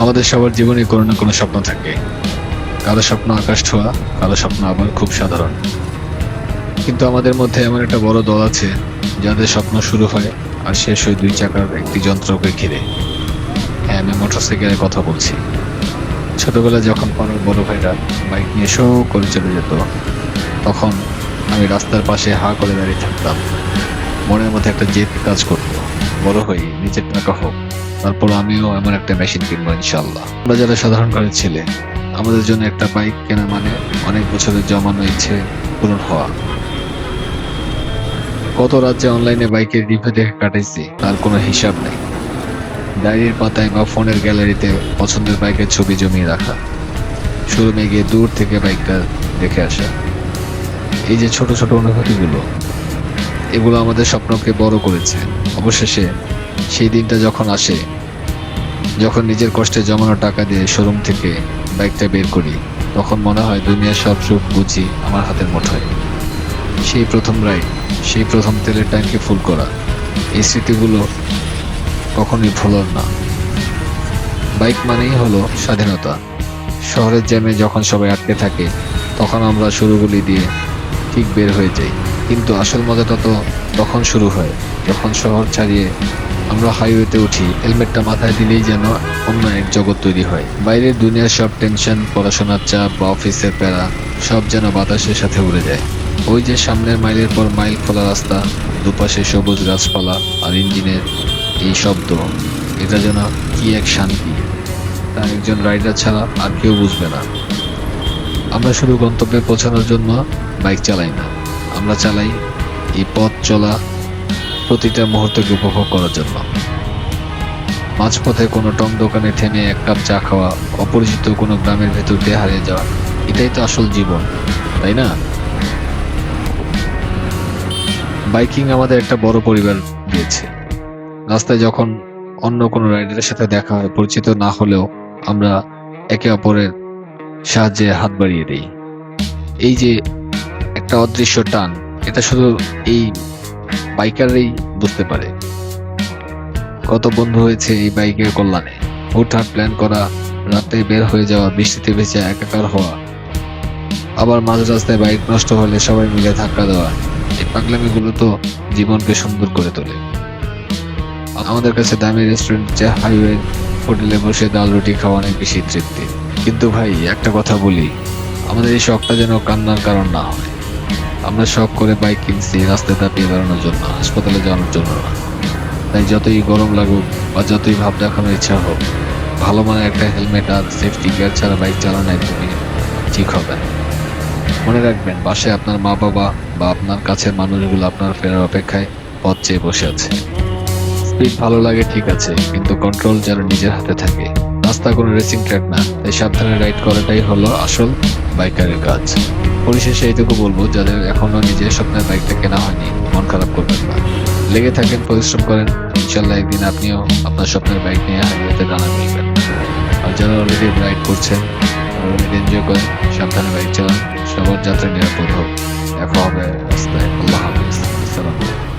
আমাদের সবার জীবনে কোনো না কোনো স্বপ্ন থাকে। কারও স্বপ্ন আকাশ ছোঁয়া কারও স্বপ্ন আবার খুব সাধারণ। কিন্তু আমাদের মধ্যে এমন একটা বড় দল আছে, যাদের স্বপ্ন শুরু হয় আর শেষ হয় দুই চাকার একটি যন্ত্রকে ঘিরে। হ্যাঁ আমি মোটরসাইকেলের কথা বলছি। ছোটবেলায় যখন কোনো বড় ভাইরা বাইক নিয়ে শো করে চলে যেত, তখন আমি রাস্তার পাশে হা করে দাঁড়িয়ে থাকতাম। মনের মধ্যে একটা জেদ কাজ করতো। বড় হয়ে নিজের টাকা হোক তারপর আমিও এমন একটা মেশিন কিনবো ইনশাল্লাহ আমরা যারা সাধারণ ঘরের ছেলে, আমাদের জন্য একটা বাইক কেনা মানে অনেক বছরের জমানো ইচ্ছে পূরণ হওয়া। কত রাজ্যে অনলাইনে বাইকের রিভিউ দেখে কাটাইছি, তার কোনো হিসাব নেই। ডায়েরির পাতায় বা ফোনের গ্যালারিতে পছন্দের বাইকের ছবি জমিয়ে রাখা। শোরুমে গিয়ে দূর থেকে বাইকটা দেখে আসা। এই যে ছোট ছোট অনুভূতিগুলো, এগুলো আমাদের স্বপ্নকে বড় করেছে। অবশেষে সেই দিনটা যখন আসে, যখন নিজের কষ্টে জমানো টাকা দিয়ে শোরুম থেকে বাইকটা বের করি, তখন মনে হয় দুনিয়ার সব সুখ বুঝি আমার হাতের মুঠোয়। সেই প্রথম রাইড, সেই প্রথম তেলের ট্যাঙ্কি ফুল করা, এই স্মৃতিগুলো কখনোই ভোলার না। বাইক মানেই হলো স্বাধীনতা। শহরের জ্যামে যখন সবাই আটকে থাকে, তখন আমরা শুরুগুলি দিয়ে ঠিক বের হয়ে যাই। কিন্তু আসল মজাটা তো তখন শুরু হয়, যখন শহর ছাড়িয়ে আমরা হাইওয়েতে উঠি হেলমেটটা মাথায় দিলেই যেন অন্য এক জগৎ তৈরি হয়। বাইরের দুনিয়ার সব টেনশন পড়াশোনার চাপ বা অফিসের প্যারা, সব যেন বাতাসের সাথে উড়ে যায়। ওই যে সামনের মাইলের পর মাইল খোলা রাস্তা, দুপাশে সবুজ গাছপালা আর ইঞ্জিনের এই শব্দ, এটা যেন কি এক শান্তি। তা একজন রাইডার ছাড়া আর কেউ বুঝবে না। আমরা শুধু গন্তব্যে পৌঁছানোর জন্য বাইক চালাই না। আমরা চালাই এই পথ চলা প্রতিটা মুহূর্তকে উপভোগ করার জন্য। মাঝপথে কোনো টং দোকানে থেমে এক কাপ চা খাওয়া, অপরিচিত কোনো গ্রামের ভেতর দিয়ে হারিয়ে যাওয়া, এটাই তো আসল জীবন, তাই না? বাইকিং আমাদের একটা বড় পরিবার দিয়েছে। রাস্তায় যখন অন্য কোনো রাইডারের সাথে দেখা হয়, পরিচিত না হলেও আমরা একে অপরের সাহায্যে হাত বাড়িয়ে দিই। এই যে একটা অদৃশ্য টান, এটা শুধু এই বাইকারই বুঝতে পারে। কত বন্ধু হয়েছে এই বাইকের কল্যাণে। হুটহাট প্ল্যান করা, রাতে বের হয়ে যাওয়া, বৃষ্টিতে ভেজে, একাকার হওয়া। আবার মাঝ রাস্তায় বাইক নষ্ট হলে সবাই মিলে ধাক্কা দেওয়া। এই পাগলামিগুলো তো জীবনকে সুন্দর করে তোলে। আমাদের কাছে দামি রেস্টুরেন্ট যে হাইওয়ে হোটেলে বসে ডাল রুটি খাওয়া অনেক বেশি তৃপ্তি। কিন্তু ভাই, একটা কথা বলি, আমাদের এই শখটা যেন কান্নার কারণ না হয়। আমরা শখ করে বাইক কিনছি, রাস্তায় দাপিয়ে বেড়ানোর জন্য, হাসপাতালে যাওয়ার জন্য। না তাই যতই গরম লাগুক বা যতই ভাব দেখানোর ইচ্ছা হোক, ভালো মানের একটা হেলমেট আর সেফটি গিয়ার ছাড়া বাইক চালানো একদমই ঠিক হবে। মনে রাখবেন বাসে আপনার মা বাবা বা আপনার কাছের মানুষগুলো আপনার ফেরার অপেক্ষায় পথ চেয়ে বসে আছে। স্পিড ভালো লাগে, ঠিক আছে, কিন্তু কন্ট্রোল যেন নিজের হাতে থাকে। রাস্তা কোনো রেসিং ট্র্যাক না, তাই সাবধানে রাইড করাটাই হলো আসল বাইকারের কাজ। পরিশেষে এইটুকু বলব, যাদের এখনও নিজের স্বপ্নের বাইকটা কেনা হয়নি, মন খারাপ করবেন না। লেগে থাকেন, পরিশ্রম করেন, ইনশাল্লাহ একদিন আপনিও আপনার স্বপ্নের বাইক নিয়ে হাইওয়েতে ডানা মিলবেন আর যারা অলরেডি রাইড করছেন অলরেডি এনজয় করেন, সাবধানে বাইক চালান, সবার যাত্রা নিরাপদ হোক। দেখা হবে রাস্তায় আল্লাহ হাফিজ। আসসালামু